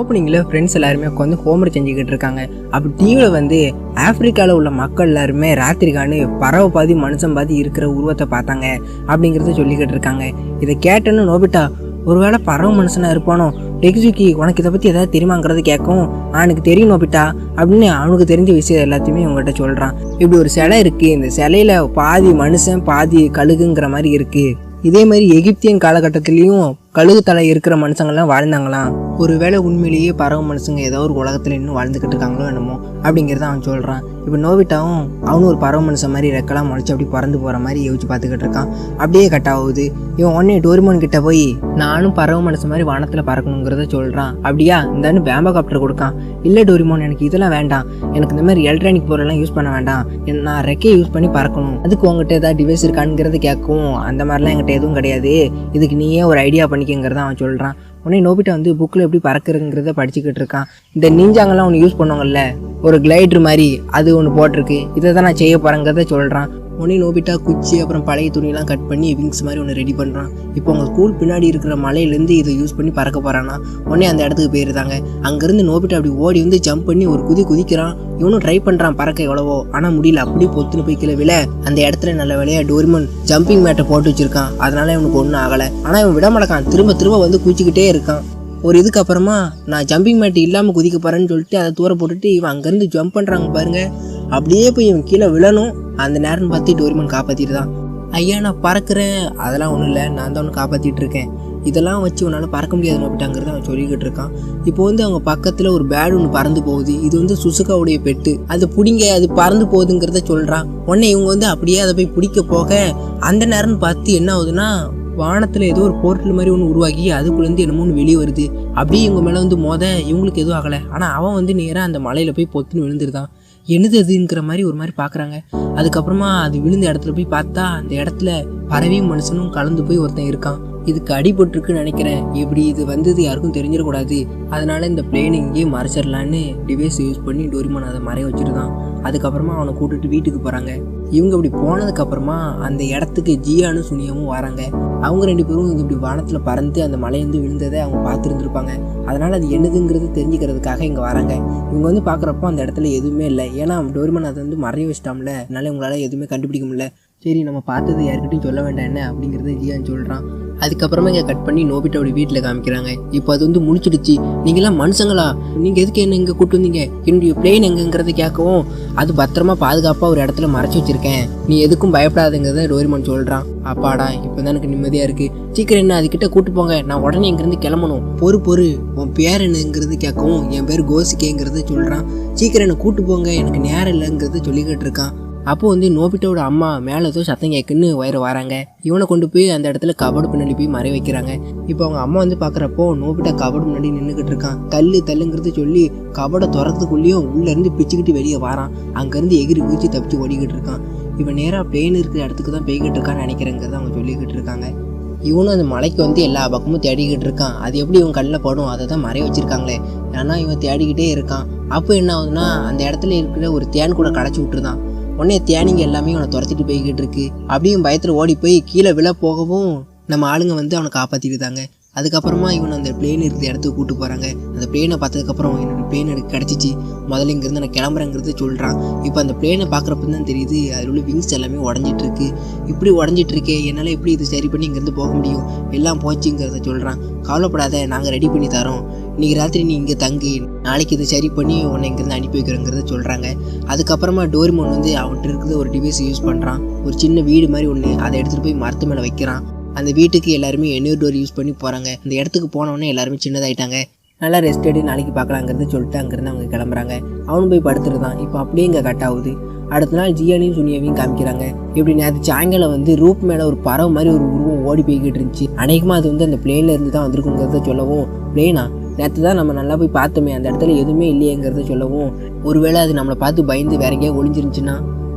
ஓப்பனிங்கில் ஃப்ரெண்ட்ஸ் எல்லாருமே உட்காந்து ஹோம்ஒர்க் செஞ்சுக்கிட்டு இருக்காங்க. அப்படி டிவியில் வந்து ஆப்பிரிக்காவில் உள்ள மக்கள் எல்லாருமே ராத்திரிகானு பறவை பாதி மனுஷன் பாதி இருக்கிற உருவத்தை பார்த்தாங்க அப்படிங்கிறத சொல்லிக்கிட்டு இருக்காங்க. இதை கேட்டேன்னு நோபிட்டா ஒருவேளை பறவை மனுஷனாக இருப்பானோ? டெக்ஸுக்கி உனக்கு இதை பற்றி எதாவது தெரியுமாங்கிறது கேட்கும் அவனுக்கு தெரியும் நோபிட்டா அப்படின்னு அவனுக்கு தெரிஞ்ச விஷயம் எல்லாத்தையுமே உங்கள்கிட்ட சொல்கிறான் இப்படி ஒரு சிலை இருக்குது இந்த சிலையில் பாதி மனுஷன் பாதி கழுகுங்கிற மாதிரி இருக்குது இதே மாதிரி எகிப்தியன் காலகட்டத்திலையும் கழுகு தலை இருக்கிற மனுஷங்கள்லாம் வாழ்ந்தாங்களாம் ஒருவேளை உண்மையிலேயே பறவை மனுஷங்க ஏதோ ஒரு உலகத்தில் இன்னும் வாழ்ந்துக்கிட்டு இருக்காங்களோ என்னமோ அப்படிங்கிறத அவன் சொல்கிறான் இப்போ நோவிட்டாவும் அவனும் ஒரு பறவை மனுஷன் மாதிரி ரெக்கலாம் முளைச்சி அப்படி பறந்து போகிற மாதிரி யோசிச்சு பார்த்துக்கிட்டு இருக்கான். அப்படியே கட் ஆகுது. இவன் உடனே டோரிமோன் கிட்ட போய் நானும் பறவை மனுஷன் மாதிரி வானத்தில் பறக்கணுங்கிறத சொல்கிறான் அப்படியா? இந்தான்னு பேம்பா காப்டர் கொடுக்கான். இல்லை டோரிமோன் எனக்கு இதெல்லாம் வேண்டாம். எனக்கு இந்த மாதிரி எலக்ட்ரானிக் பொருளெல்லாம் யூஸ் பண்ண வேண்டாம். என் நான் ரெக்கையை யூஸ் பண்ணி பறக்கணும். அதுக்கு உங்ககிட்ட ஏதாவது டிவைஸ் இருக்கானுங்கிறத கேட்கும் அந்த மாதிரிலாம் என்கிட்ட எதுவும் கிடையாது. இதுக்கு நீயே ஒரு ஐடியா பண்ணிக்கங்கிறத அவன் சொல்கிறான் உடனே நோபிட்டா வந்து புக்கில் எப்படி பறக்குறதுங்கிறத படிச்சுக்கிட்டு இருக்கான். இந்த நீஞ்சாங்கெல்லாம் ஒன்று யூஸ் பண்ணுவாங்கல்ல ஒரு கிளைடர் மாதிரி அது ஒன்று போட்டிருக்கு. இதை தான் நான் செய்ய போகிறேங்கிறத சொல்கிறான் உடனே நோபிட்டா குச்சி அப்புறம் பழைய துணியெல்லாம் கட் பண்ணி விங்ஸ் மாதிரி ஒன்று ரெடி பண்ணுறான் இப்போ அவங்க ஸ்கூல் பின்னாடி இருக்கிற மலையிலேருந்து இதை யூஸ் பண்ணி பறக்க போகிறானா உடனே அந்த இடத்துக்கு போயிருந்தாங்க. அங்கேருந்து நோபிட்டா அப்படி ஓடி வந்து ஜம்ப் பண்ணி ஒரு குதி குதிக்கிறான். இவனும் ட்ரை பண்ணுறான் பறக்க எவ்வளவோ. ஆனால் முடியல அப்படி பொத்துன்னு போய் கீழே விழ. அந்த இடத்துல நல்ல வேலையா டோரிமன் ஜம்பிங் மேட்டை போட்டு வச்சிருக்கான். அதனால இவனுக்கு ஒன்றும் ஆகலை. ஆனால் இவன் விட மாட்டக்கான் திரும்ப திரும்ப வந்து குச்சிக்கிட்டே இருக்கான். ஒரு இதுக்கு அப்புறமா நான் ஜம்பிங் மேட் இல்லாமல் குதிக்க போகிறேன்னு சொல்லிட்டு அதை தூர போட்டுட்டு இவன் அங்கேருந்து ஜம்ப் பண்ணுறாங்க பாருங்கள் அப்படியே போய் இவன் கீழே விழணும். அந்த நேரம் பார்த்து டோரிமன் காப்பாற்றிட்டு தான் ஐயா நான் பறக்கிறேன். அதெல்லாம் ஒன்றும் இல்லை. நான் தான் ஒன்று காப்பாற்றிட்டு இருக்கேன். இதெல்லாம் வச்சு உன்னால் பறக்க முடியாது நோப்பிட்டாங்கிறத அவன் சொல்லிக்கிட்டு இருக்கான். இப்போ வந்து அவங்க பக்கத்தில் ஒரு பேட் ஒன்று பறந்து போகுது. இது வந்து சுசுகாவுடைய பெட்டு. அது பிடிங்க அது பறந்து போகுதுங்கிறத சொல்கிறான் உடனே இவங்க வந்து அப்படியே அதை போய் பிடிக்க போக அந்த நேரம்னு பார்த்து என்ன ஆகுதுன்னா வானத்தில் ஏதோ ஒரு போர்ட்டல் மாதிரி ஒன்று உருவாக்கி அதுக்குள்ளேருந்து என்னமோ ஒன்று வெளியே வருது. அப்படியே இவங்க மேலே வந்து மோத இவங்களுக்கு எதுவும் ஆகலை. ஆனால் அவன் வந்து நேராக அந்த மலையில் போய் பொத்துன்னு விழுந்துருதான். என்னது அதுங்கிற மாதிரி ஒரு மாதிரி பார்க்குறாங்க அதுக்கப்புறமா அது விழுந்த இடத்துல போய் பார்த்தா அந்த இடத்துல பறவையும் மனுஷனும் கலந்து போய் ஒருத்தன் இருக்கான். இதுக்கு அடிபட்டுருக்குன்னு நினைக்கிறேன். இப்படி இது வந்தது யாருக்கும் தெரிஞ்சிடக்கூடாது. அதனால இந்த பிளேனை இங்கேயே மறைச்சிடலான்னு டிவைஸ் யூஸ் பண்ணி டோரிமான் அதை மறைய வச்சுருந்தான் அதுக்கப்புறமா அவனை கூட்டிட்டு வீட்டுக்கு போகிறாங்க இவங்க இப்படி போனதுக்கப்புறமா அந்த இடத்துக்கு ஜியானும் சுனியாவும் வராங்க. அவங்க ரெண்டு பேரும் இங்கே இப்படி வானத்தில் பறந்து அந்த மலையிலேருந்து விழுந்ததை அவங்க பார்த்துருந்துருப்பாங்க. அதனால் அது என்னதுங்கிறது தெரிஞ்சுக்கிறதுக்காக இங்கே வராங்க. இவங்க வந்து பார்க்குறப்போ அந்த இடத்துல எதுவுமே இல்லை. ஏன்னா டோர்மன் அதை வந்து மறைய வச்சிட்டாம்ல அதனால இவங்களால எதுவுமே கண்டுபிடிக்க முடியல. சரி நம்ம பார்த்தது யாருக்கிட்டையும் சொல்ல வேண்டாம் என்ன அப்படிங்கிறத ஜியான் சொல்கிறான் அதுக்கப்புறமா இங்கே கட் பண்ணி நோபிட்டாவோட வீட்டில் காமிக்கிறாங்க. இப்போ அது வந்து முடிச்சிடுச்சு நீங்களாம் மனுஷங்களா? நீங்கள் எதுக்கு என்ன இங்கே கூட்டு வந்தீங்க? என்னுடைய பிளேன் எங்கங்கிறத கேட்கவும் அது பத்திரமா பாதுகாப்பாக ஒரு இடத்துல மறைச்சி வச்சிருக்கேன். நீ எதுக்கும் பயப்படாதுங்கிறத டோரிமான் சொல்கிறான் அப்பாடா இப்போ தான் எனக்கு நிம்மதியாக இருக்குது சீக்கிரம் என்ன அதுக்கிட்ட கூட்டு போங்க. நான் உடனே இங்கேருந்து கிளம்பணும். பொறு பொறு. உன் பேர் என்னங்கிறது கேட்கவும் என் பேர் கோசிக்கேங்கிறத சொல்கிறான் சீக்கிரம் என்னை கூட்டு போங்க. எனக்கு நேரம் இல்லைங்கிறத சொல்லிக்கிட்டு இருக்கான். அப்போ வந்து நோபிட்டோட அம்மா மேலே ஏதோ சத்தம் கேட்குன்னு வயிறு வராங்க. இவனை கொண்டு போய் அந்த இடத்துல கபடு பின்னாடி போய் மறை வைக்கிறாங்க. இப்போ அவங்க அம்மா வந்து பார்க்குறப்போ நோபிட்டா கபடு முன்னாடி நின்றுக்கிட்டு இருக்கான். தள்ளு தள்ளுங்கிறது சொல்லி கபடை துறக்கிறதுக்குள்ளேயும் உள்ளேருந்து பிச்சுக்கிட்டு வெளியே வரான். அங்கேருந்து எகிரி குதிச்சு தப்பிச்சு ஓடிக்கிட்டு இருக்கான். இவன் நேராக பிளேன் இருக்கிற இடத்துக்கு தான் போய்கிட்டு இருக்கான்னு நினைக்கிறேங்கிறத அவங்க சொல்லிக்கிட்டு இருக்காங்க. இவனும் அந்த மலைக்கு வந்து எல்லா பக்கமும் தேடிக்கிட்டு இருக்கான். அது எப்படி இவன் கண்ணில் படும்? அதை தான் மறைய வச்சிருக்காங்களே. ஏன்னா இவன் தேடிக்கிட்டே இருக்கான். அப்போ என்ன ஆகுதுன்னா அந்த இடத்துல இருக்கிற ஒரு தேன் கூட கடைச்சி விட்டுருதான். உடனே தேனிங்க எல்லாமே அவனை துரத்திட்டு போய்கிட்டு இருக்கு. அப்படியும் பயத்தில் ஓடி போய் கீழே விழ போகவும் நம்ம ஆளுங்க வந்து அவனை காப்பாற்றிட்டுதாங்க அதுக்கப்புறமா இவன் அந்த பிளேன் இருக்கிற இடத்துக்கு கூட்டு போகிறாங்க அந்த பிளேனை பார்த்ததுக்கப்புறம் என்னோட பிளேன் எனக்கு கிடச்சிச்சு. முதல்ல இங்கேருந்து நான் கிளம்புறேங்கிறது சொல்கிறான் இப்போ அந்த பிளேனை பார்க்குறப்ப தான் தெரியுது அதில் உள்ள விங்ஸ் எல்லாமே உடஞ்சிட்ருக்கு இப்படி உடஞ்சிட்ருக்கே என்னால் எப்படி இது சரி பண்ணி இங்கேருந்து போக முடியும்? எல்லாம் போச்சுங்கிறத சொல்கிறான் கவலைப்படாத நாங்கள் ரெடி பண்ணி தரோம். இன்னைக்கு ராத்திரி நீ இங்கே தங்கி. நாளைக்கு இதை சரி பண்ணி உன்னை இங்கேருந்து அனுப்பி வைக்கிறோங்கிறத சொல்கிறாங்க அதுக்கப்புறமா டோரிமோன் வந்து அவன்கிட்ட இருக்கிறது ஒரு டிவைஸ் யூஸ் பண்ணுறான் ஒரு சின்ன வீடு மாதிரி ஒன்று அதை எடுத்துகிட்டு போய் மரத்து மேலே வைக்கிறான். அந்த வீட்டுக்கு எல்லாருமே எண்ணூர் டோர் யூஸ் பண்ணி போகிறாங்க அந்த இடத்துக்கு போனவொடனே எல்லாருமே சின்னதாயிட்டாங்க. நல்லா ரெஸ்ட் எடு நாளைக்கு பார்க்கலாங்கிறது சொல்லிட்டு அங்கேருந்து அவங்க கிளம்புறாங்க. அவனும் போய் படுத்துருதான் இப்போ அப்படியே இங்கே கட் ஆகுது. அடுத்த நாள் ஜியானையும் சுனியாவையும் காமிக்கிறாங்க. இப்படி நேற்று சாயங்காலம் வந்து ரூப் மேலே ஒரு பறவை மாதிரி ஒரு உருவம் ஓடி போய்கிட்டு இருந்துச்சு. அநேகமாக அது வந்து அந்த பிளேன்ல இருந்து தான் வந்திருக்குங்கிறத சொல்லவும் பிளேனா நேற்று தான் நம்ம நல்லா போய் பார்த்தோமே அந்த இடத்துல எதுவுமே இல்லையேங்கிறத சொல்லவும் ஒருவேளை அது நம்மளை பார்த்து பயந்து வேற எங்கேயா ஒளிஞ்சிருந்துச்சுன்னா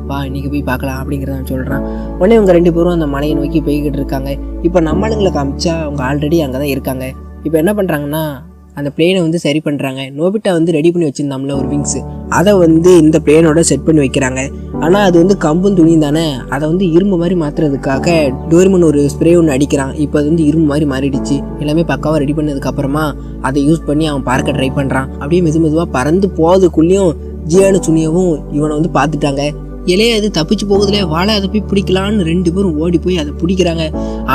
வா இன்னைக்கு போய் பார்க்கலாம் அப்படிங்கிறத நான் சொல்கிறான் உடனே இவங்க ரெண்டு பேரும் அந்த மலையை நோக்கி போய்கிட்டு இருக்காங்க. இப்போ நம்மளுங்களை காமிச்சா அவங்க ஆல்ரெடி அங்கே தான் இருக்காங்க. இப்போ என்ன பண்ணுறாங்கன்னா அந்த பிளேனை வந்து சரி பண்ணுறாங்க நோபிட்டா வந்து ரெடி பண்ணி வச்சுருந்தாம்ல ஒரு விங்ஸ் அதை வந்து இந்த பிளேனோட செட் பண்ணி வைக்கிறாங்க. ஆனால் அது வந்து கம்பும் துணியும் தானே. அதை வந்து இரும்பு மாதிரி மாற்றுறதுக்காக டோரிமன் ஒரு ஸ்ப்ரே ஒன்று அடிக்கிறான். இப்போ அது வந்து இரும்பு மாதிரி மாறிடுச்சு. எல்லாமே பக்காவாக ரெடி பண்ணதுக்கப்புறமா அதை யூஸ் பண்ணி அவன் பார்க்க ட்ரை பண்ணுறான் அப்படியே மெது மெதுவாக பறந்து போகிறதுக்குள்ளேயும் ஜியானு சுனியவும் இவனை வந்து பார்த்துட்டாங்க. இலைய அது தப்பிச்சு போகுதுல வாழை அதை போய் பிடிக்கலான்னு ரெண்டு பேரும் ஓடி போய் அதை பிடிக்கிறாங்க.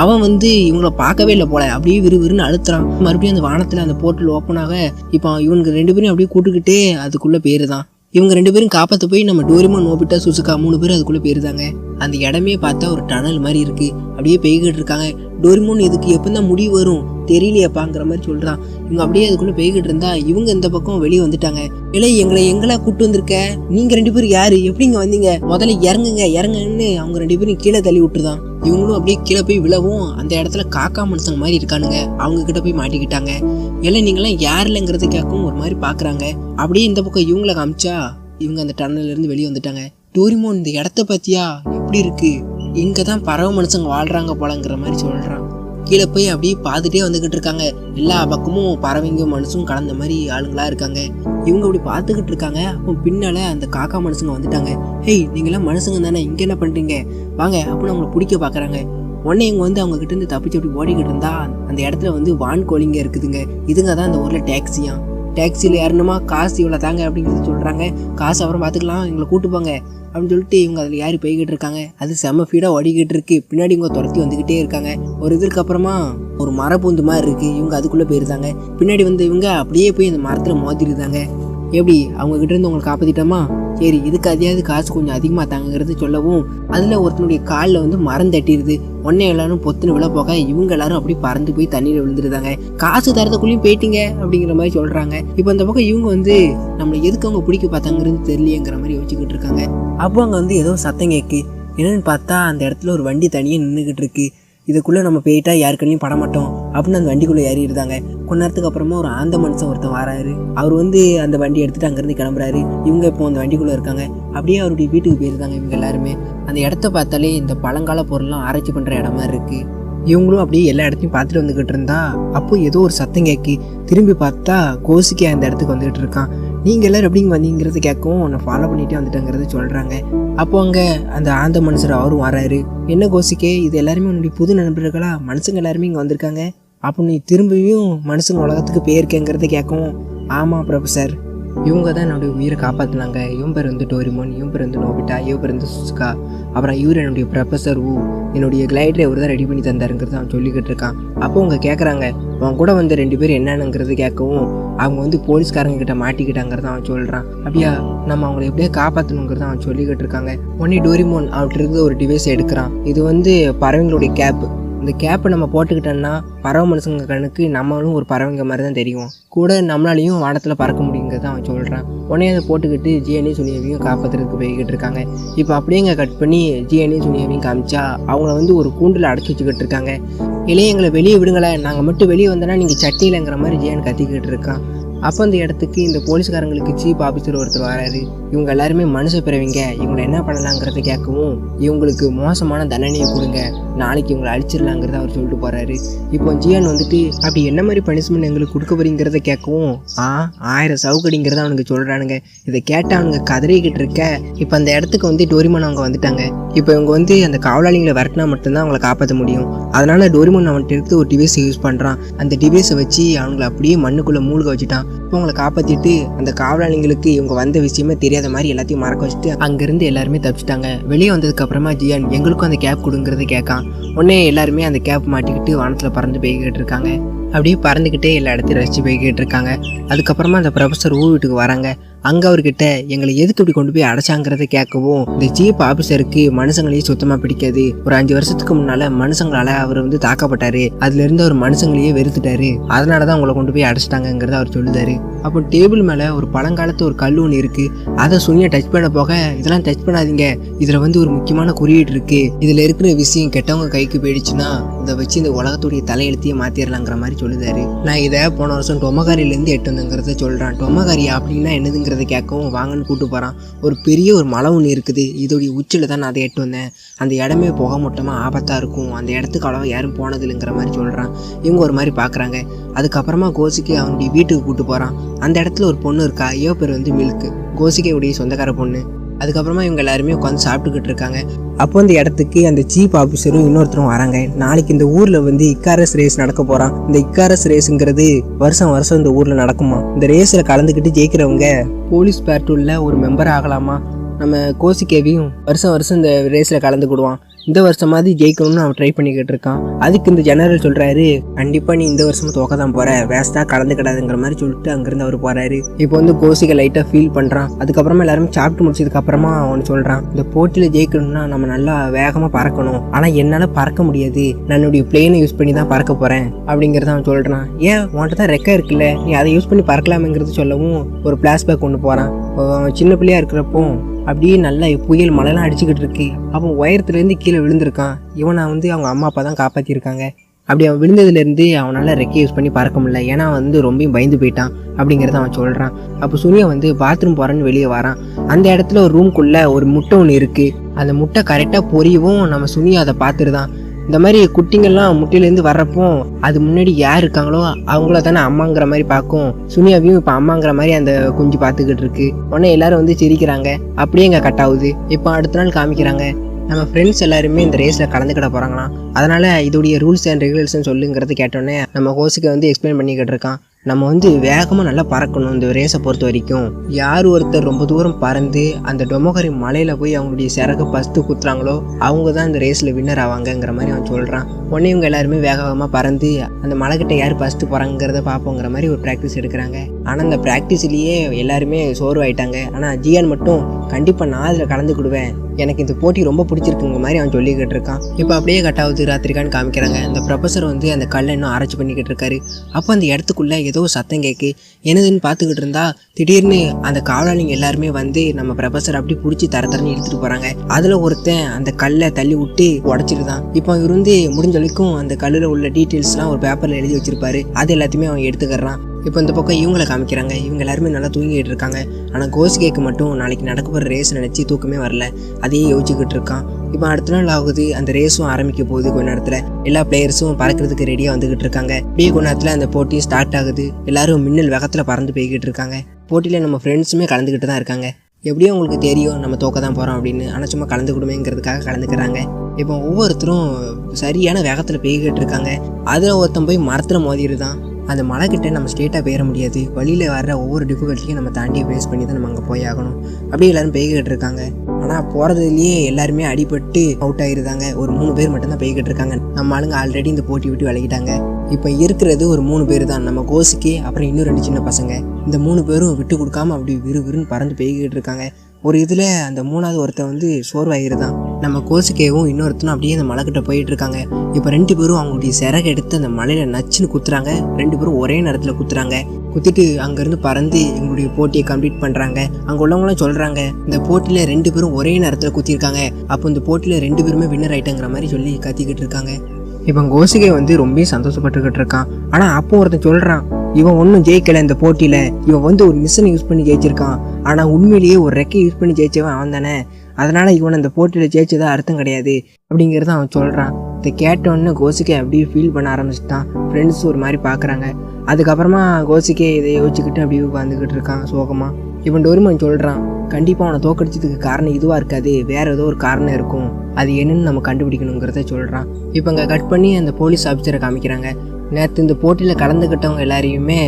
அவன் வந்து இவங்கள பார்க்கவே இல்லை போல அப்படியே விறுவிறுன்னு அழுத்துறான். மறுபடியும் அந்த வானத்தில் அந்த போர்ட்டல் ஓப்பன் ஆக இப்போ இவனுக்கு ரெண்டு பேரும் அப்படியே கூட்டுக்கிட்டே அதுக்குள்ளே பேரு தான் இவங்க ரெண்டு பேரும் காப்பாற்ற போய் நம்ம டோரிமான் நோபிட்டா சுசுகா மூணு பேர் அதுக்குள்ளே போயிருந்தாங்க. அந்த இடமே பார்த்தா ஒரு டனல் மாதிரி இருக்கு. அப்படியே பெய்கிட்டு இருக்காங்க. டோரிமோன் இதுக்கு எப்போ தான் முடிவு வரும்? தெரியலையப்பாங்கிற மாதிரி சொல்கிறான் இவங்க அப்படியே அதுக்குள்ளே பெய்கிட்டு இருந்தா இவங்க இந்த பக்கம் வெளியே வந்துட்டாங்க. இல்லை எங்களை எங்களா கூட்டு வந்திருக்க? நீங்கள் ரெண்டு பேரும் யாரு? எப்படிங்க வந்தீங்க? முதல்ல இறங்குங்க இறங்குன்னு அவங்க ரெண்டு பேரும் கீழே தள்ளி விட்டுருதான். இவங்களும் அப்படியே கீழே போய் விழவும் அந்த இடத்துல காக்கா மனுஷங்க மாதிரி இருக்கானுங்க. அவங்க கிட்ட போய் மாட்டிக்கிட்டாங்க. இல்லை நீங்களாம் யார் இல்லைங்கிறது கேட்கும் ஒரு மாதிரி பார்க்குறாங்க. அப்படியே இந்த பக்கம் இவங்கள காமிச்சா இவங்க அந்த டன்னல்ல வெளியே வந்துட்டாங்க. டோரிமோன் இந்த இடத்த பத்தியா எப்படி இருக்கு? இங்கே தான் பறவை மனுஷங்க வாழ்கிறாங்க போலங்கிற மாதிரி சொல்கிறான் கீழே போய் அப்படியே பார்த்துட்டே வந்துகிட்டு இருக்காங்க. எல்லா பக்கமும் பறவைங்க மனுஷனும் கலந்த மாதிரி ஆளுங்களா இருக்காங்க. இவங்க அப்படி பார்த்துக்கிட்டு இருக்காங்க. அப்போ பின்னால அந்த காக்கா மனுஷங்க வந்துட்டாங்க. ஹேய் நீங்களாம் மனுஷங்க தானே? இங்கே என்ன பண்ணுறீங்க வாங்க அப்படின்னு அவங்கள பிடிக்க பார்க்குறாங்க. உடனே இவங்க வந்து அவங்க கிட்ட இருந்து தப்பிச்சு அப்படி ஓடிக்கிட்டு இருந்தா அந்த இடத்துல வந்து வான் கோழிங்க இருக்குதுங்க. இதுங்க தான் அந்த ஊரில் டேக்ஸியாக டேக்ஸியில் ஏறணுமா? காசு இவ்வளோ தாங்க அப்படிங்கிறது சொல்கிறாங்க காசு அப்புறம் பார்த்துக்கலாம் எங்களை கூட்டு போங்க அப்படின்னு சொல்லிட்டு இவங்க அதில் யார் போய்கிட்டு இருக்காங்க. அது செம ஃபீடாக ஓடிக்கிட்டு இருக்கு. பின்னாடி இவங்க துரத்தி வந்துக்கிட்டே இருக்காங்க. ஒரு இதற்கு அப்புறமா ஒரு மரப்பூந்து மாதிரி இருக்கு. இவங்க அதுக்குள்ளே போயிருந்தாங்க. பின்னாடி வந்து இவங்க அப்படியே போய் அந்த மரத்தில் மோதிருந்தாங்க. எப்படி? அவங்க கிட்ட இருந்து உங்களை காப்பாற்றிட்டோமா சரி இதுக்கு அதையாவது காசு கொஞ்சம் அதிகமாக தாங்கிறது சொல்லவும் அதில் ஒருத்தனுடைய காலில் வந்து மரம் தட்டிடுது உடனே எல்லாரும் பொத்துன்னு விழ போக இவங்க எல்லாரும் அப்படி பறந்து போய் தண்ணியில் விழுந்துருந்தாங்க காசு தரதுக்குள்ளேயும் போயிட்டீங்க அப்படிங்கிற மாதிரி சொல்கிறாங்க இப்போ அந்த பக்கம் இவங்க வந்து நம்மளை எதுக்கு அவங்க பிடிக்க பார்த்தாங்கிறது தெரியலையேங்கிற மாதிரி யோசிச்சுக்கிட்டு இருக்காங்க. அப்போ அங்கே வந்து ஏதோ சத்தம் கேட்கு என்னன்னு பார்த்தா அந்த இடத்துல ஒரு வண்டி தனியாக நின்றுக்கிட்டு இருக்கு. இதுக்குள்ளே நம்ம போயிட்டா யாருக்கள்லையும் பட மாட்டோம் அப்படின்னு அந்த வண்டிக்குள்ளே ஏறிடுதாங்க கொஞ்ச நேரத்துக்கு அப்புறமா ஒரு ஆந்த மனுஷன் ஒருத்தன் வராரு. அவர் வந்து அந்த வண்டி எடுத்துட்டு அங்கேருந்து கிளம்புறாரு. இவங்க இப்போ அந்த வண்டிக்குள்ளே இருக்காங்க. அப்படியே அவருடைய வீட்டுக்கு போயிருந்தாங்க இவங்க எல்லாருமே. அந்த இடத்த பார்த்தாலே இந்த பழங்கால பொருள்லாம் ஆராய்ச்சி பண்ணுற இடமா இருக்குது இருக்கு. இவங்களும் அப்படியே எல்லா இடத்தையும் பார்த்துட்டு வந்துக்கிட்டு இருந்தா அப்போ ஏதோ ஒரு சத்தம் கேட்கி திரும்பி பார்த்தா கோசிக்கே அந்த இடத்துக்கு வந்துகிட்டு இருக்கான். நீங்கள் எல்லோரும் எப்படிங்க வந்தீங்கிறது கேட்கவும் உன்னை ஃபாலோ பண்ணிகிட்டே வந்துட்டேங்கிறது சொல்கிறாங்க அப்போ அங்கே அந்த ஆந்த மனுஷர் அவரும் வராரு. என்ன கோசிக்கே இது எல்லாருமே உன்னுடைய புது நண்பர்களா? மனுஷங்க எல்லாருமே இங்கே வந்திருக்காங்க. அப்போ நீ திரும்பியும் மனுஷங்க உலகத்துக்கு போயிருக்கேங்கிறத கேட்கவும் ஆமாம் ப்ரொஃபஸர் இவங்க தான் என்னுடைய உயிரை காப்பாற்றினாங்க இவன் பேர் வந்து டோரிமோன் இவன் பேர் வந்து நோபிட்டா இவன் பேர் வந்து சுஸ்கா அப்புறம் இவர் என்னுடைய ப்ரொஃபஸர் ஊ என்னுடைய கிளைடரை இவர் தான் ரெடி பண்ணி தந்தாருங்கிறது அவன் சொல்லிக்கிட்டு இருக்கான். அப்போ அவங்க கேட்குறாங்க அவன் கூட வந்து ரெண்டு பேர் என்னன்னுங்கிறது கேட்கவும் அவங்க வந்து போலீஸ்காரங்க கிட்ட மாட்டிக்கிட்டாங்கிறத அவன் சொல்கிறான் அப்படியா நம்ம அவங்களை எப்படியே காப்பாற்றணுங்கிறத அவன் சொல்லிக்கிட்டு இருக்காங்க. உடனே டோரிமோன் அவர்கிட்ட இருந்து ஒரு டிவைஸ் எடுக்கிறான். இது வந்து பறவைங்களுடைய கேப் இந்த கேப்பை நம்ம போட்டுக்கிட்டோம்னா பறவை மனுஷங்க கண்ணுக்கு நம்மளும் ஒரு பறவைங்க மாதிரி தான் தெரியும். கூட நம்மளாலையும் வானத்தில் பறக்க முடியுங்கிறத அவன் சொல்கிறான் உடனே அதை போட்டுக்கிட்டு ஜிஎன்ஏ சுனியாவையும் காப்பாற்றுறதுக்கு போய்கிட்டு இருக்காங்க. இப்போ அப்படியே கட் பண்ணி ஜிஎன்ஏ சுனியாவையும் காமிச்சா அவங்கள வந்து ஒரு கூண்டில் அடைச்சி வச்சுக்கிட்டு இருக்காங்க. இல்லையே எங்களை வெளியே விடுங்களேன். நாங்கள் மட்டும் வெளியே வந்தோன்னா நீங்கள் சட்டியிலங்கிற மாதிரி ஜிஎன் கத்திக்கிட்டு இருக்கான். அப்போ அந்த இடத்துக்கு இந்த போலீஸ்காரங்களுக்கு சீப் ஆஃபீஸர் ஒருத்தர் வராரு. இவங்க எல்லாருமே மனுஷ பிறவிங்க. இவங்களை என்ன பண்ணலாங்கிறத கேட்கவும் இவங்களுக்கு மோசமான தண்டனையை கொடுங்க. நாளைக்கு இவங்களை அழிச்சிடலாங்கிறத அவர் சொல்லிட்டு போறாரு. இப்போ ஜியான் வந்துட்டு அப்படி என்ன மாதிரி பனிஷ்மெண்ட் எங்களுக்கு கொடுக்க போறீங்கிறத கேட்கவும் ஆ ஆயிரம் சவுக்கடிங்கிறத அவனுக்கு சொல்றானுங்க. இதை கேட்ட அவனுங்க கதறிக்கிட்டு இருக்க. இப்போ அந்த இடத்துக்கு வந்து டோரிமான் அவங்க வந்துட்டாங்க. இப்போ இவங்க வந்து அந்த காவலாளிங்களை விரட்டினா மட்டும்தான் அவங்கள காப்பாற்ற முடியும். அதனால டோரிமான் அவன்கிட்ட எடுத்து ஒரு டிவைஸ் யூஸ் பண்ணுறான் அந்த டிவைஸை வச்சு அவங்களை அப்படியே மண்ணுக்குள்ளே மூழ்க வச்சுட்டான். இப்போ அவங்கள காப்பாற்றிட்டு அந்த காவலாளிங்களுக்கு இவங்க வந்த விஷயமே தெரியாத மாதிரி எல்லாத்தையும் மறக்க வச்சுட்டு அங்கேருந்து எல்லாருமே தப்பிச்சிட்டாங்க. வெளியே வந்ததுக்கு அப்புறமா ஜியான் எங்களுக்கும் அந்த கேப் கொடுங்கிறத கேட்கான். உடனே எல்லாருமே அந்த கேப் மாட்டிக்கிட்டு வானத்தில் பறந்து போய்கிட்டு இருக்காங்க. அப்படியே பறந்துக்கிட்டே எல்லா இடத்தையும் ரசித்து போய்கிட்டு இருக்காங்க. அதுக்கப்புறமா அந்த ப்ரொஃபஸர் ஊர் வீட்டுக்கு வராங்க. அங்கே அவர்கிட்ட எங்களை எதுக்கு இப்படி கொண்டு போய் அடைச்சாங்கிறத கேட்கவும் இந்த ஜீப் ஆஃபீஸருக்கு மனுஷங்களையே சுத்தமாக பிடிக்காது. ஒரு அஞ்சு வருஷத்துக்கு முன்னால மனுஷங்களால அவர் வந்து தாக்கப்பட்டாரு. அதுல இருந்து அவர் மனுஷங்களையே வெறுத்துட்டாரு. அதனால தான் உங்களை கொண்டு போய் அடைச்சிட்டாங்கிறத அவர் சொல்லுதாரு. அப்போ டேபிள் மேலே ஒரு பழங்காலத்து ஒரு கல் ஒன்று இருக்கு. அதை சுனியை டச் பண்ண போக இதெல்லாம் டச் பண்ணாதீங்க. இதில் வந்து ஒரு முக்கியமான குறியீடு இருக்கு. இதில் இருக்கிற விஷயம் கெட்டவங்க கைக்கு போயிடுச்சுன்னா இதை வச்சு இந்த உலகத்துடைய தலையெழுத்தையே மாற்றிடலாங்கிற மாதிரி சொல்லுதாரு. நான் இதை போன வருஷம் டொமகாரிலேருந்து எட்டு வந்துங்கிறத சொல்கிறான் டொமகாரி அப்படின்னா என்னதுங்கிறத கேட்கவும் வாங்கன்னு கூட்டு போகிறான் ஒரு பெரிய ஒரு மலை ஒன்று இருக்குது. இதோடைய உச்சியில் தான் நான் அதை எட்டு வந்தேன். அந்த இடமே புகை மூட்டமாக ஆபத்தாக இருக்கும். அந்த இடத்துக்கு அளவு யாரும் போனதில்லைங்கிற மாதிரி சொல்கிறான் இவங்க ஒரு மாதிரி பார்க்குறாங்க அதுக்கப்புறமா கோசிக்கு அவனுடைய வீட்டுக்கு கூட்டு போகிறான் அந்த இடத்துல ஒரு பொண்ணு இருக்கா? ஐயோ பேர் வந்து மில்க். கோசிக்கையுடைய சொந்தக்கார பொண்ணு. அதுக்கப்புறமா இவங்க எல்லாருமே உட்காந்து சாப்பிட்டுக்கிட்டு இருக்காங்க. அப்போ அந்த இடத்துக்கு அந்த சீப் ஆஃபீஸரும் இன்னொருத்தரும் வராங்க. நாளைக்கு இந்த ஊரில் வந்து இக்காரஸ் ரேஸ் நடக்க போகிறான் இந்த இக்காரஸ் ரேஸுங்கிறது வருஷம் வருஷம் இந்த ஊரில் நடக்குமா? இந்த ரேஸில் கலந்துக்கிட்டு ஜெயிக்கிறவங்க போலீஸ் பேட்டூலில் ஒரு மெம்பர் ஆகலாமா? நம்ம கோசிக்கேவியும் வருஷம் வருஷம் இந்த ரேஸில் கலந்துக்கிடுவான். இந்த வருஷமாவது ஜெயிக்கணும்னு அவன் ட்ரை பண்ணிக்கிட்டு இருக்கான். அதுக்கு இந்த ஜெனரல் சொல்கிறாரு கண்டிப்பாக நீ இந்த வருஷமும் தோக்க தான் போகிற வேஸ்ட்டாக கலந்துக்கிடாதுங்கிற மாதிரி சொல்லிட்டு அங்கேருந்து அவர் போகிறாரு இப்போ வந்து கோசிக்க லைட்டாக ஃபீல் பண்ணுறான் அதுக்கப்புறமா எல்லாருமே சாப்பிட்டு முடிச்சதுக்கு அப்புறமா அவன் சொல்கிறான் இந்த போட்டியில் ஜெயிக்கணும்னா நம்ம நல்லா வேகமாக பறக்கணும். ஆனால் என்னால் பறக்க முடியாது. நான் என்னுடைய பிளேனை யூஸ் பண்ணி தான் பறக்க போகிறேன் அப்படிங்கிறத அவன் சொல்கிறான் ஏன்? உன்கிட்ட தான் ரெக்கை இருக்குல்ல. நீ அதை யூஸ் பண்ணி பறக்கலாமேங்கிறது சொல்லவும் ஒரு ஃப்ளாஷ்பேக் கொண்டு போகிறான் அவன் சின்ன பிள்ளையா இருக்கிறப்போ அப்படியே நல்லா புயல் மழைலாம் அடிச்சுக்கிட்டு இருக்கு. அவன் உயரத்துலேருந்து கீழே விழுந்திருக்கான். இவனை வந்து அவங்க அம்மா அப்பா தான் காப்பாற்றிருக்காங்க அப்படி அவன் விழுந்ததுலேருந்து அவனால் ரெக்கை யூஸ் பண்ணி பறக்க முடியல. ஏன்னா வந்து ரொம்பயும் பயந்து போயிட்டான் அப்படிங்கிறத அவன் சொல்கிறான் அப்போ சுனியா வந்து பாத்ரூம் போகிறான்னு வெளியே வரான். அந்த இடத்துல ஒரு ரூம்குள்ளே ஒரு முட்டை ஒன்று இருக்குது அந்த முட்டை கரெக்டாக பொரியவும் நம்ம சுனியா அதை பார்த்துருதான் இந்த மாதிரி குட்டிங்கள்லாம் முட்டையிலேருந்து வர்றப்போ அது முன்னாடி யார் இருக்காங்களோ அவங்கள தானே அம்மாங்கிற மாதிரி பார்க்கும். சுனியாவையும் இப்போ அம்மாங்கிற மாதிரி அந்த குஞ்சு பார்த்துக்கிட்டு இருக்கு. உடனே எல்லாரும் வந்து சிரிக்கிறாங்க. அப்படியே இங்கே கட் ஆகுது. இப்போ அடுத்த நாள் காமிக்கிறாங்க. நம்ம ஃப்ரெண்ட்ஸ் எல்லாருமே இந்த ரேஸில் கலந்துக்கிட போகிறாங்களாம் அதனால் இதோடைய ரூல்ஸ் அண்ட் ரெகுலேஷன் சொல்லுங்கிறது கேட்டோன்னே நம்ம ஹோஸுக்கு வந்து எக்ஸ்பிளைன் பண்ணிக்கிட்டு இருக்கான். நம்ம வந்து வேகமாக நல்லா பறக்கணும் இந்த ரேஸை பொறுத்த வரைக்கும். யார் ஒருத்தர் ரொம்ப தூரம் பறந்து அந்த டொமோகரி மலையில் போய் அவங்களுடைய சிறகு பஸ்து குத்துறாங்களோ அவங்க தான் இந்த ரேஸில் வின்னர் ஆவாங்கங்கிற மாதிரி அவன் சொல்கிறான் உடனே இவங்க எல்லாருமே வேக வேகமாக பறந்து அந்த மலைக்கிட்ட யார் ஃபஸ்ட்டு போகிறாங்கிறத பார்ப்போங்கிற மாதிரி ஒரு ப்ராக்டிஸ் எடுக்கிறாங்க. ஆனால் அந்த ப்ராக்டிஸ்லேயே எல்லாருமே சோர்வாயிட்டாங்க. ஆனால் ஜியான் மட்டும் கண்டிப்பாக நான் அதில் கலந்துக்கிடுவேன். எனக்கு இந்த போட்டி ரொம்ப பிடிச்சிருக்குங்க மாதிரி அவன் சொல்லிக்கிட்டு இருக்கான். இப்போ அப்படியே கட்டாவது ராத்திரிக்கான்னு காமிக்கிறாங்க. அந்த ப்ரொஃபஸர் வந்து அந்த கல்லை இன்னும் ஆராய்ச்சி பண்ணிக்கிட்டு இருக்காரு. அப்போ அந்த இடத்துக்குள்ளே ஏதோ சத்தம் கேட்கு என்னதுன்னு பார்த்துக்கிட்டு இருந்தா திடீர்னு அந்த காவலாளிங்க எல்லாருமே வந்து நம்ம ப்ரொஃபஸர் அப்படி பிடிச்சி தர தரன்னு இழுத்துட்டு போறாங்க. அதுல ஒருத்தன் அந்த கல்லை தள்ளி விட்டு உடச்சிருதான் இப்போ இவர் வந்து முடிஞ்ச வரைக்கும் அந்த கல்லில் உள்ள டீட்டெயில்ஸ்லாம் ஒரு பேப்பரில் எழுதி வச்சிருப்பாரு. அது எல்லாத்தையுமே அவன் எடுத்துக்கிறான். இப்போ இந்த பக்கம் இவங்களை காமிக்கிறாங்க. இவங்க எல்லாருமே நல்லா தூங்கிட்டு இருக்காங்க. ஆனால் கோஸ் கேக்கு மட்டும் நாளைக்கு நடக்க போகிற ரேஸ் நினச்சி தூக்கமே வரல. அதையே யோசிச்சுக்கிட்டு இருக்கான். இப்போ அடுத்த நாள் ஆகுது. அந்த ரேஸும் ஆரம்பிக்க போகுது கொஞ்ச நேரத்தில். எல்லா பிளேயர்ஸும் பறக்கிறதுக்கு ரெடியாக வந்துகிட்டு இருக்காங்க. அப்படியே கொஞ்ச நேரத்தில் அந்த போட்டியும் ஸ்டார்ட் ஆகுது. எல்லாரும் மின்னல் வேகத்தில் பறந்து போய்கிட்டு இருக்காங்க. போட்டியில் நம்ம ஃப்ரெண்ட்ஸுமே கலந்துக்கிட்டு தான் இருக்காங்க. எப்படியும் உங்களுக்கு தெரியும் நம்ம தோக்க தான் போகிறோம் அப்படின்னு. ஆனால் சும்மா கலந்துக்கிடுமேங்கிறதுக்காக கலந்துக்கிறாங்க. இப்போ ஒவ்வொருத்தரும் சரியான வேகத்தில் போய்கிட்டு இருக்காங்க. அதில் ஒருத்தன் போய் மரத்தில் மோதிடுதான். அந்த மலை கிட்டே நம்ம ஸ்டேட்டாக போயிட முடியாது. வழியில் வர ஒவ்வொரு டிஃபிகல்ட்டியும் நம்ம தாண்டி ஃபேஸ் பண்ணி தான் நம்ம அங்கே போய் ஆகணும். அப்படியே எல்லோரும் போய்கிட்டு இருக்காங்க. ஆனால் போகிறதுலேயே எல்லாருமே அடிபட்டு அவுட் ஆகிருந்தாங்க ஒரு மூணு பேர் மட்டும்தான் போய்கிட்டு இருக்காங்க. நம்ம ஆளுங்க ஆல்ரெடி இந்த போட்டி விட்டு விலகிட்டாங்க. இப்போ இருக்கிறது ஒரு மூணு பேர் தான். நம்ம கோசுக்கு அப்புறம் இன்னும் ரெண்டு சின்ன பசங்க. இந்த மூணு பேரும் விட்டு கொடுக்காம அப்படி விறு விறுன்னு பறந்து போய்கிட்டு இருக்காங்க. ஒரு இதில் அந்த மூணாவது ஒருத்தன் வந்து சோர்வாயிருதான். நம்ம கோசுக்கேவும் இன்னொருத்தனும் அப்படியே அந்த மலைக்கிட்ட போயிட்டு இருக்காங்க இப்போ ரெண்டு பேரும் அவங்களுடைய சிறகு எடுத்து அந்த மலையில நச்சுன்னு குத்துறாங்க. ரெண்டு பேரும் ஒரே நேரத்தில் குத்துறாங்க. குத்திட்டு அங்கேருந்து பறந்து எங்களுடைய போட்டியை கம்ப்ளீட் பண்ணுறாங்க அங்கே உள்ளவங்களும் சொல்கிறாங்க இந்த போட்டியில் ரெண்டு பேரும் ஒரே நேரத்தில் குத்திருக்காங்க. அப்போ இந்த போட்டியில் ரெண்டு பேருமே வின்னர் ஆயிட்டங்கிற மாதிரி சொல்லி கத்திக்கிட்டு இருக்காங்க. இப்போ கோசிகை வந்து ரொம்ப சந்தோஷப்பட்டுக்கிட்டு இருக்கான். ஆனால் அப்போ ஒருத்தன் சொல்கிறான் இவன் ஒன்றும் ஜெயிக்கலை இந்த போட்டியில். இவன் வந்து ஒரு மிஷினை யூஸ் பண்ணி ஜெயிச்சிருக்கான். ஆனால் உண்மையிலேயே ஒரு ரெக்கை யூஸ் பண்ணி ஜெயிச்சவன் அவன் தானே. அதனால் இவன் அந்த போட்டியில் ஜெயிச்சதா அர்த்தம் கிடையாது. அப்படிங்கிறத அவன் சொல்கிறான் இதை கேட்டோன்னு கோசிக்கை அப்படியே ஃபீல் பண்ண ஆரம்பிச்சிட்டான். ஃப்ரெண்ட்ஸ் ஒரு மாதிரி பார்க்குறாங்க அதுக்கப்புறமா கோசிக்கே இதை யோசிச்சுக்கிட்டு அப்படியே உட்காந்துக்கிட்டு இருக்கான் சோகமாக இவன் டோரிமன் சொல்கிறான் கண்டிப்பாக அவனை தோக்கடிச்சதுக்கு காரணம் இதுவாக இருக்காது. வேறு ஏதோ ஒரு காரணம் இருக்கும். அது என்னன்னு நம்ம கண்டுபிடிக்கணுங்கிறத சொல்கிறான் இப்போ அங்கே கட் பண்ணி அந்த போலீஸ் ஆஃபீஸரை காமிக்கிறாங்க. நேற்று இந்த போட்டியில் கலந்துக்கிட்டவங்க எல்லாரையுமே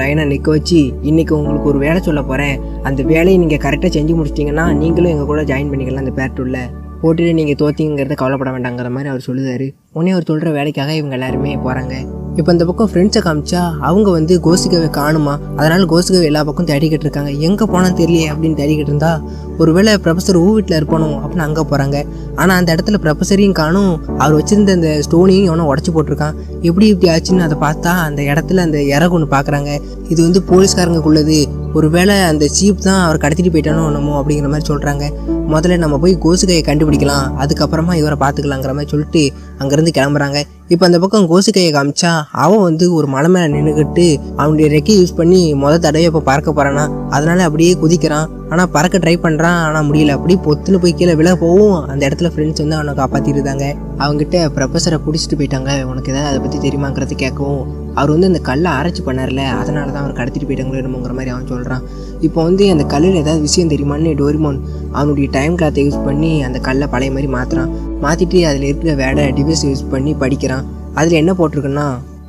லைனாக நிற்க வச்சு இன்றைக்கி உங்களுக்கு ஒரு வேலை சொல்ல போகிறேன் அந்த வேலையை நீங்கள் கரெக்டாக செஞ்சு முடிச்சிட்டிங்கன்னா நீங்களும் எங்கள் கூட ஜாயின் பண்ணிக்கலாம் அந்த பேர்ட்டுள்ள போட்டியில் நீங்கள் தோத்திங்கிறத கவலைப்பட வேண்டாங்கிற மாதிரி அவர் சொல்லுதார். உடனே அவர் சொல்கிற வேலைக்காக இவங்க எல்லாருமே போகிறாங்க இப்போ இந்த பக்கம் ஃப்ரெண்ட்ஸை காமிச்சா அவங்க வந்து கோசிகவை காணுமா? அதனால் கோசிகவை எல்லா பக்கம் தேடிக்கிட்டு இருக்காங்க. எங்கே போனால் தெரியலையே அப்படின்னு தேடிக்கிட்டு இருந்தா ஒருவேளை ப்ரொஃபஸர் ஊ வீட்டில் இருப்பானோ அப்படின்னு அங்கே போகிறாங்க ஆனால் அந்த இடத்துல ப்ரொஃபஸரையும் காணும். அவர் வச்சிருந்த அந்த ஸ்டோனையும் எவனோ உடச்சி போட்டிருக்கான். எப்படி இப்படி ஆச்சுன்னு அதை பார்த்தா அந்த இடத்துல அந்த இறகு ஒன்று பார்க்குறாங்க. இது வந்து போலீஸ்காரங்களுக்குள்ளது. ஒருவேளை அந்த சீப் தான் அவர் கடத்திட்டு போயிட்டானோ என்னமோ அப்படிங்கிற மாதிரி சொல்கிறாங்க முதல்ல நம்ம போய் கோசுகையை கண்டுபிடிக்கலாம். அதுக்கப்புறமா இவரை பார்த்துக்கலாங்கிற மாதிரி சொல்லிட்டு அங்கேருந்து கிளம்புறாங்க. இப்போ அந்த பக்கம் கோசுகையை காமிச்சா அவன் வந்து ஒரு மலை மேலே நின்றுக்கிட்டு அவனுடைய ரெக்கை யூஸ் பண்ணி மொதல் தடவை இப்போ பார்க்க போகிறானா அதனால அப்படியே குதிக்கிறான். ஆனால் பறக்க ட்ரை பண்ணுறான் ஆனால் முடியல. அப்படி பொத்துன்னு போய் கீழே விழ போவும். அந்த இடத்துல ஃப்ரெண்ட்ஸ் வந்து அவனை காப்பாற்றிருந்தாங்க அவங்ககிட்ட ப்ரொஃபஸரை பிடிச்சிட்டு போயிட்டாங்க. உனக்கு ஏதாவது அதை பற்றி தெரியுமாங்கிறது கேட்கவும் அவர் வந்து அந்த கல்லை ஆராய்ச்சி பண்ணார்ல அதனால தான் அவர் கடத்திட்டு போயிட்டாங்களோ என்னமோங்கிற மாதிரி அவன் சொல்கிறான் இப்போ வந்து அந்த கல்லில் ஏதாவது விஷயம் தெரியுமான்னு டோரிமோன் அவனுடைய டைம் கிளாத்தை யூஸ் பண்ணி அந்த கல்லை பழைய மாதிரி மாற்றுறான் மாற்றிட்டு அதில் இருக்கிற வேட டிவைஸ் யூஸ் பண்ணி படிக்கிறான். அதில் என்ன போட்டிருக்குன்னா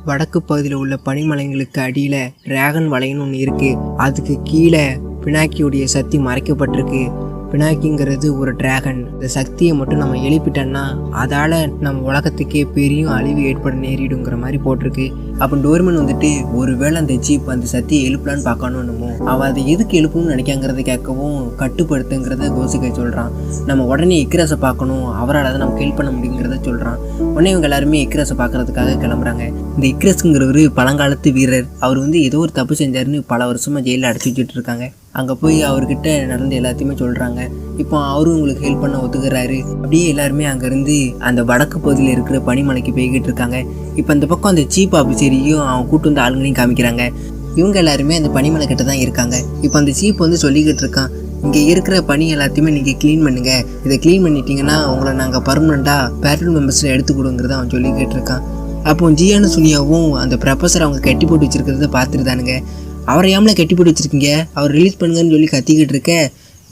வடக்கு பகுதியில் உள்ள பனிமலைங்களுக்கு அடியில் டிராகன் வலைன்னு ஒன்று இருக்குது அதுக்கு கீழே பினாக்கியுடைய சக்தி மறைக்கப்பட்டிருக்கு. பினாக்கிங்கிறது ஒரு டிராகன் இந்த சக்தியை மட்டும் நம்ம எழுப்பிட்டோம்னா அதால் நம்ம உலகத்துக்கே பெரிய அழிவு ஏற்பட நேரிடுங்கிற மாதிரி போட்டிருக்கு. அப்போ டோர்மன் வந்துட்டு ஒருவேளை அந்த ஜீப் அந்த சக்தியை எழுப்பலான்னு பார்க்கணும் அவள் அவன் அதை எதுக்கு எழுப்பணும்னு நினைக்காங்கிறத கேட்கவும் கட்டுப்படுத்துங்கிறத கோசிக்கை சொல்கிறான் நம்ம உடனே இக்ரஸை பார்க்கணும் அவரால் அதை நமக்கு ஹெல்ப் பண்ண முடியுங்கிறத சொல்கிறான் உடனே இவங்க எல்லாருமே இக்ரஸை பார்க்கறதுக்காக கிளம்புறாங்க. இந்த இக்ரஸ்ங்கிறவர் பழங்காலத்து வீரர். அவர் வந்து ஏதோ ஒரு தப்பு செஞ்சாருன்னு பல வருஷமாக ஜெயிலில் அடைச்சி வச்சுட்டு இருக்காங்க. அங்கே போய் அவர்கிட்ட நடந்த எல்லாத்தையுமே சொல்கிறாங்க இப்போ அவரும் உங்களுக்கு ஹெல்ப் பண்ண ஒத்துக்கிறாரு. அப்படியே எல்லாருமே அங்கேருந்து அந்த வடக்கு பகுதியில் இருக்கிற பனிமலைக்கு போய்கிட்டு இருக்காங்க. இப்போ அந்த பக்கம் அந்த சீப் ஆஃபீஸரையும் அவன் கூட்டு வந்து ஆளுங்களையும் காமிக்கிறாங்க. இவங்க எல்லாருமே அந்த பனிமலை கிட்ட தான் இருக்காங்க. இப்போ அந்த சீப் வந்து சொல்லிக்கிட்டு இருக்கான் இங்கே இருக்கிற பனி எல்லாத்தையுமே நீங்கள் க்ளீன் பண்ணுங்கள் இதை க்ளீன் பண்ணிட்டீங்கன்னா உங்களை நாங்கள் பர்மனெண்ட்டாக பேரல் மெம்பர்ஸில் எடுத்து கொடுங்கிறத அவன் சொல்லிக்கிட்டு இருக்கான். அப்போ ஜியானு சுனியாவும் அந்த ப்ரொஃபஸர் அவங்க கட்டி போட்டு வச்சிருக்கிறத பார்த்துருந்தானுங்க அவரை ஏம்ல கட்டி போட்டு வச்சுருக்கீங்க? அவர் ரிலீஸ் பண்ணுங்கன்னு சொல்லி கத்திக்கிட்டு இருக்க.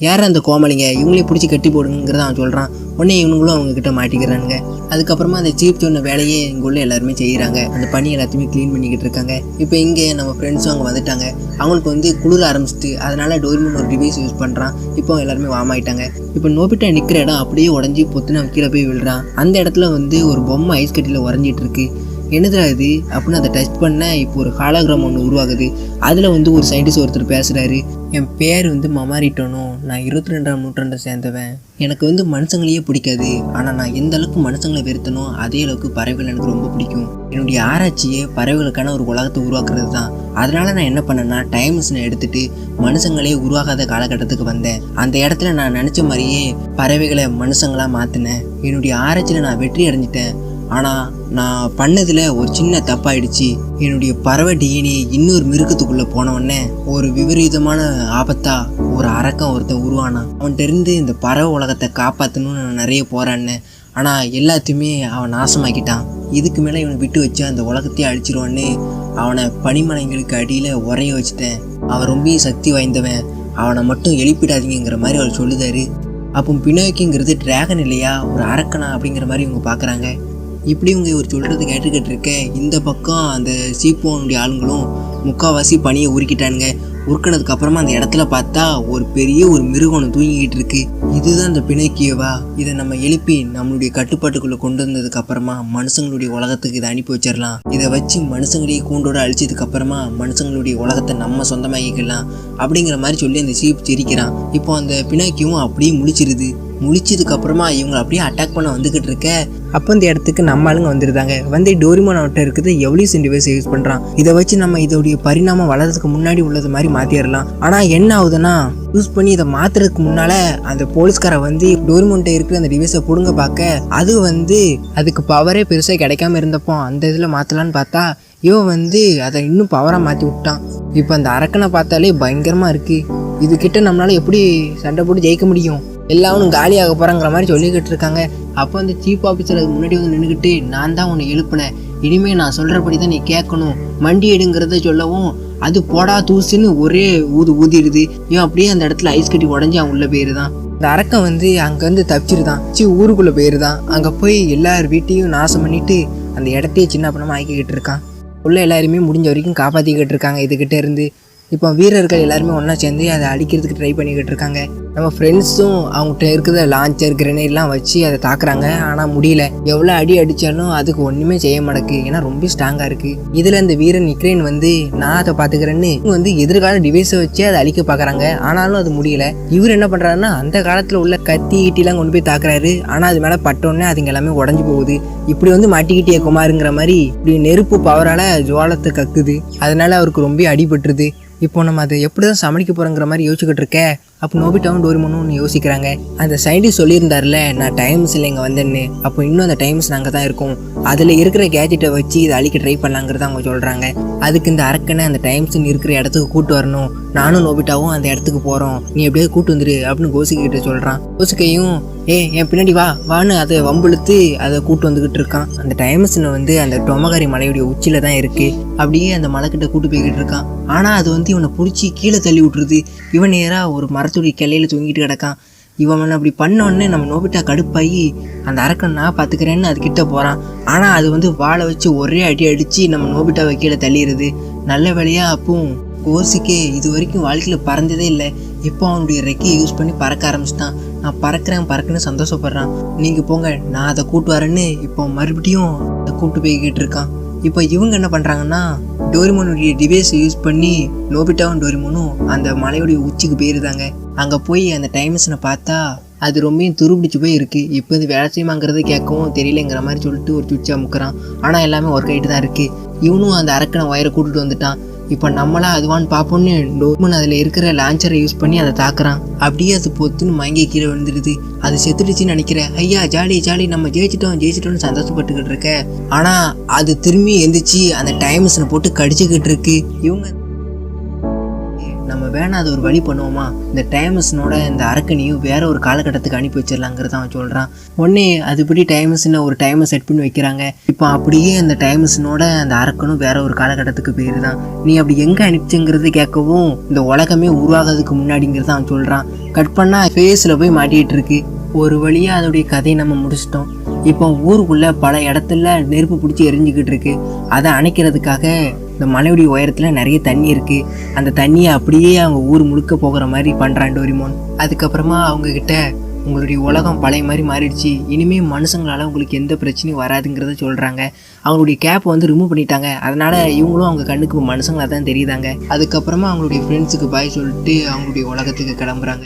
யார் அந்த கோமலிங்க இவங்களே பிடிச்சி கட்டி போடுங்கிறத அவன் சொல்கிறான் உடனே இவனுங்களும் அவங்க கிட்ட மாட்டிக்கிறானுங்க. அதுக்கப்புறமா அந்த சீப் சொன்ன வேலையே இங்கே உள்ள எல்லாருமே செய்கிறாங்க அந்த பனி எல்லாத்தையுமே க்ளீன் பண்ணிக்கிட்டு இருக்காங்க. இப்போ இங்கே நம்ம ஃப்ரெண்ட்ஸும் அங்கே வந்துட்டாங்க. அவங்களுக்கு வந்து குளிர ஆரம்பிச்சிட்டு அதனால் டோரிமன் ஒரு டிவைஸ் யூஸ் பண்ணுறான் இப்போ எல்லாருமே வாமாயிட்டாங்க இப்போ நோபிட்டா நிற்கிற இடம் அப்படியே உடஞ்சி பொத்துன்னு அவன் கீழே போய் விழுறான். அந்த இடத்துல வந்து ஒரு பொம்மை ஐஸ் கட்டியில் உறைஞ்சிட்டு இருக்கு. என்னதுடா இது? அப்படின்னு அதை டச் பண்ண இப்போ ஒரு ஹாலோகிராம் ஒன்று உருவாகுது. அதில் வந்து ஒரு சயின்டிஸ்ட் ஒருத்தர் பேசுகிறாரு என் பேர் வந்து மமாரிட்டோனோ நான் இருபத்தி ரெண்டாம் நூற்றாண்டை சேர்ந்தவன். எனக்கு வந்து மனுஷங்களையே பிடிக்காது. ஆனால் நான் எந்த அளவுக்கு மனுஷங்களை வெறுத்தனோ அதே அளவுக்கு பறவைகள் எனக்கு ரொம்ப பிடிக்கும். என்னுடைய ஆராய்ச்சியே பறவைகளுக்கான ஒரு உலகத்தை உருவாக்குறது தான் அதனால் நான் என்ன பண்ணேன்னா டைம் மிஷினை எடுத்துகிட்டு மனுஷங்களே உருவாகாத காலகட்டத்துக்கு வந்தேன். அந்த இடத்துல நான் நினச்ச மாதிரியே பறவைகளை மனுஷங்களாக மாற்றினேன் என்னுடைய ஆராய்ச்சியில் நான் வெற்றி அடைஞ்சிட்டேன். ஆனால் நான் பண்ணதில் ஒரு சின்ன தப்பாயிடுச்சு. என்னுடைய பறவை டிஎன்ஏ இன்னொரு மிருகத்துக்குள்ளே போனவொடனே ஒரு விபரீதமான ஆபத்தா ஒரு அரக்கம் ஒருத்தன் உருவானான் அவன்கிட்ட இருந்து இந்த பறவை உலகத்தை காப்பாற்றணும்னு நான் நிறைய போராடினேன். ஆனால் எல்லாத்தையுமே அவன் நாசமாக்கிட்டான். இதுக்கு மேலே இவனை விட்டு வச்சு அந்த உலகத்தையே அழிச்சிருவான்னு அவனை பனிமலைங்களுக்கு அடியில் உரைய வச்சுட்டேன். அவன் ரொம்ப சக்தி வாய்ந்தவன். அவனை மட்டும் எழுப்பிடாதீங்கிற மாதிரி அவர் சொல்லுதாரு. அப்போ பினோக்கிங்கிறது டிராகன் இல்லையா? ஒரு அரக்கனா அப்படிங்கிற மாதிரி இவங்க பார்க்குறாங்க இப்படி இவங்க இவர் சொல்கிறது கேட்டுக்கிட்டு இருக்க இந்த பக்கம் அந்த சீப்போனுடைய ஆளுங்களும் முக்கால்வாசி பனியை உருக்கிட்டானுங்க. உருக்கினதுக்கு அப்புறமா அந்த இடத்துல பார்த்தா ஒரு பெரிய ஒரு மிருகம் தூங்கிக்கிட்டு இருக்கு. இதுதான் இந்த பிணைக்கியவா இதை நம்ம எழுப்பி நம்மளுடைய கட்டுப்பாட்டுக்குள்ளே கொண்டு வந்ததுக்கு அப்புறமா மனுஷங்களுடைய உலகத்துக்கு இதை அனுப்பி வச்சிடலாம். இதை வச்சு மனுஷங்களையே கூண்டோட அழிச்சதுக்கு அப்புறமா மனுஷங்களுடைய உலகத்தை நம்ம சொந்தமாக்கிக்கலாம் அப்படிங்கிற மாதிரி சொல்லி அந்த சீப் சிரிக்கிறான். இப்போ அந்த பினாக்கியும் அப்படியே முடிச்சிருது முழிச்சதுக்கு அப்புறமா இவங்க அப்படியே அட்டாக் பண்ண வந்துகிட்டு இருக்க. அப்போ இந்த இடத்துக்கு நம்ம ஆளுங்க வந்துருந்தாங்க. வந்து டோரிமான் அவட்ட இருக்குது எவ்வளோ டிவைஸ் யூஸ் பண்ணுறான் இதை வச்சு நம்ம இதோடைய பரிணாமம் வளர்றதுக்கு முன்னாடி உள்ளது மாதிரி மாற்றிடலாம் ஆனால் என்ன ஆகுதுன்னா யூஸ் பண்ணி இதை மாத்துறதுக்கு முன்னால் அந்த போலீஸ்கார வந்து டோரிமோன்ட்ட இருக்கிற அந்த டிவைஸை பிடுங்க பார்க்க அது வந்து அதுக்கு பவரே பெருசாக கிடைக்காம இருந்தப்போ அந்த இதில் மாற்றலான்னு பார்த்தா இவன் வந்து அதை இன்னும் பவராக மாற்றி விட்டான். இப்போ அந்த அரக்கனை பார்த்தாலே பயங்கரமாக இருக்குது இதுக்கிட்ட நம்மளால எப்படி சண்டை போட்டு ஜெயிக்க முடியும்? எல்லாரும் காலியாக போகிறாங்கிற மாதிரி சொல்லிக்கிட்டு இருக்காங்க. அப்போ அந்த சீஃப் ஆஃபீஸர் அதுக்கு முன்னாடி வந்து நின்றுக்கிட்டு நான் தான் உன்னை எழுப்பினேன். இனிமேல் நான் சொல்கிறபடி தான் நீ கேட்கணும். மண்டி எடுங்கிறத சொல்லவும் அது போடா தூசுன்னு ஒரே ஊது ஊதிடுது. இவன் அப்படியே அந்த இடத்துல ஐஸ் கட்டி உடஞ்சி அவன் உள்ளே போயிருதான் இந்த அரக்கன் வந்து அங்கேருந்து தப்பிச்சிருதான் சி ஊருக்குள்ளே போயிருதான் அங்கே போய் எல்லார் வீட்டையும் நாசம் பண்ணிட்டு அந்த இடத்தையே சின்ன பணமாக ஆக்கிக்கிட்டு இருக்கான். உள்ள எல்லாருமே முடிஞ்ச வரைக்கும் காப்பாற்றிக்கிட்டு இருக்காங்க இதுகிட்ட இருந்து. இப்போ வீரர்கள் எல்லாருமே ஒன்றா சேர்ந்து அதை அடிக்கிறதுக்கு ட்ரை பண்ணிக்கிட்டு இருக்காங்க. நம்ம ஃப்ரெண்ட்ஸும் அவங்ககிட்ட இருக்கிற லான்ச்சர் கிரனேட்லாம் வச்சு அதை தாக்குறாங்க. ஆனால் முடியல. எவ்வளோ அடி அடித்தாலும் அதுக்கு ஒன்றுமே செய்ய மாட்டேக்கு ஏன்னா ரொம்ப ஸ்ட்ராங்காக இருக்குது இதில் இந்த வீரன் நிக்ரேன் வந்து நான் அதை பார்த்துக்கிறேன்னு இவங்க வந்து எதிர்கால டிவைஸை வச்சு அதை அழிக்க பார்க்குறாங்க. ஆனாலும் அது முடியல. இவர் என்ன பண்ணுறாருன்னா அந்த காலத்தில் உள்ள கத்தி ஈட்டிலாம் கொண்டு போய் தாக்குறாரு. ஆனால் அது மேலே பட்டோன்னே அதுங்க எல்லாமே உடஞ்சி போகுது. இப்படி வந்து மாட்டிக்கிட்டே குமாருங்கிற மாதிரி இப்படி நெருப்பு பவரால் ஜுவாலத்தை கக்குது அதனால அவருக்கு ரொம்ப அடிபட்டுருது. இப்போ நம்ம அதை எப்படி தான் சமாளிக்க போகிறோங்கிற மாதிரி யோசிச்சுக்கிட்டு இருக்க? அப்போ நோபிட்டாவும் டோரிமோனும் ஒன்று யோசிக்கிறாங்க. அந்த சயின்டிஸ்ட் சொல்லியிருந்தார்ல நான் டைம்ஸ் இல்லை இங்கே வந்தேன்னு. அப்போ இன்னும் அந்த டைம்ஸ் நாங்கள் தான் இருக்கோம். அதில் இருக்கிற கேஜெட்டை வச்சு இதை அழிக்க ட்ரை பண்ணலாங்கிறத அவங்க சொல்கிறாங்க அதுக்கு இந்த அரக்கனை அந்த டைம்ஸ்னு இருக்கிற இடத்துக்கு கூட்டு வரணும். நானும் நோபிட்டாவும் அந்த இடத்துக்கு போகிறோம் நீ எப்படியாவது கூட்டு வந்துரு அப்படின்னு கோசிக்கிட்ட சொல்கிறான் கோசிக்கையும் ஏ என் பின்னாடி வா வான்னு அதை வம்புழுத்து அதை கூட்டு வந்துக்கிட்டு இருக்கான். அந்த டைம்ஸ்னு வந்து அந்த டொமகாரி மலையுடைய உச்சியில தான் இருக்கு. அப்படியே அந்த மலைக்கிட்ட கூட்டு போய்கிட்டு இருக்கான். ஆனால் அது வந்து இவனை பிடிச்சி கீழே தள்ளி விட்டுருது. இவன் நேராக ஒரு மரத்துடைய கிளையில் தொங்கிட்டு கிடக்கான். இவன் அப்படி பண்ணோடனே நம்ம நோபிட்டா கடுப்பாகி அந்த அரக்கன் நான் பார்த்துக்கிறேன்னு அது கிட்ட போகிறான் ஆனால் அது வந்து வாழை வச்சு ஒரே அடி அடித்து நம்ம நோபிட்டாவை கீழே தள்ளிடுது நல்ல வேலையாக அப்பவும் கோர்ஸுக்கே இது வரைக்கும் வாழ்க்கையில் பறந்ததே இல்லை. இப்போ அவனுடைய ரெக்கையை யூஸ் பண்ணி பறக்க ஆரம்பிச்சிட்டான். நான் பறக்கிறேன் பறக்குன்னு சந்தோஷப்படுறான். நீங்கள் போங்க நான் அதை கூட்டு வரேன்னு இப்போ மறுபடியும் அதை கூப்பிட்டு போய்கிட்டு இருக்கான். இப்போ இவங்க என்ன பண்ணுறாங்கன்னா டோரிமோனுடைய டிவைஸை யூஸ் பண்ணி நோபிட்டாவும் டோரிமோனும் அந்த மலையுடைய உச்சிக்கு போயிருந்தாங்க அங்கே போய் அந்த டைம்ஸ்னை பார்த்தா அது ரொம்பவும் துருபிடிச்சு போய் இருக்குது இப்போ இது வேலை செய்யுமாங்கிறது கேட்கவும் தெரியலங்கிற மாதிரி சொல்லிட்டு ஒரு சுவிட்ச் முக்கிறான் ஆனால் எல்லாமே ஒர்க் ஆகிட்டு தான் இருக்குது இவனும் அந்த அரக்கனை ஒயரை கூட்டுட்டு வந்துட்டான். இப்போ நம்மளா அதுவான்னு பார்ப்போம்னு டோர்மன் அதில் இருக்கிற லான்ச்சரை யூஸ் பண்ணி அதை தாக்குறான். அப்படியே அது பொத்துன்னு மயங்கி கீழே விழுந்துடுது அது செத்துடுச்சுன்னு நினைக்கிறேன். ஐயா ஜாலி ஜாலி நம்ம ஜெயிச்சிட்டோம் ஜெயிச்சிட்டோம்னு சந்தோஷப்பட்டுக்கிட்டு இருக்க. ஆனால் அது திரும்பி எந்திரிச்சு அந்த டைம்ஸ்னை போட்டு கடிச்சுக்கிட்டு இருக்கு. இவங்க நம்ம வேணா அது ஒரு வழி பண்ணுவோமா? இந்த டைமஸ்னோட இந்த அரக்கனையும் வேற ஒரு காலகட்டத்துக்கு அனுப்பி வச்சிடலாங்கிறத அவன் சொல்கிறான் உடனே அதுபடி டைமஸ்னு ஒரு டைமை செட் பண்ணி வைக்கிறாங்க. இப்போ அப்படியே அந்த டைமஸ்னோட அந்த அரக்கனும் வேற ஒரு காலகட்டத்துக்கு போயிருதான். நீ அப்படி எங்கே அனுப்பிச்சுங்கிறது கேட்கவும் இந்த உலகமே உருவாகிறதுக்கு முன்னாடிங்கிறத அவன் சொல்கிறான் கட் பண்ணால் ஃபேஸில் போய் மாட்டிகிட்டு இருக்கு. ஒரு வழியாக அதோடைய கதையை நம்ம முடிச்சிட்டோம். இப்போ ஊருக்குள்ளே பல இடத்துல நெருப்பு பிடிச்சி எரிஞ்சுக்கிட்டு இருக்கு. அதை அணைக்கிறதுக்காக இந்த மலையுடைய உயரத்தில் நிறைய தண்ணி இருக்குது அந்த தண்ணியை அப்படியே அவங்க ஊர் முழுக்க போகிற மாதிரி பண்ணுறான் டோரிமோன். அதுக்கப்புறமா அவங்கக்கிட்ட உங்களுடைய உலகம் பழைய மாதிரி மாறிடுச்சு. இனிமே மனுஷங்களால உங்களுக்கு எந்த பிரச்சனையும் வராதுங்கிறத சொல்கிறாங்க அவங்களுடைய கேப் வந்து ரிமூவ் பண்ணிட்டாங்க. அதனால் இவங்களும் அவங்க கண்ணுக்கு மனுஷங்களாக தான் தெரியுதாங்க. அதுக்கப்புறமா அவங்களுடைய ஃப்ரெண்ட்ஸுக்கு பாய் சொல்லிட்டு அவங்களுடைய உலகத்துக்கு கிளம்புறாங்க.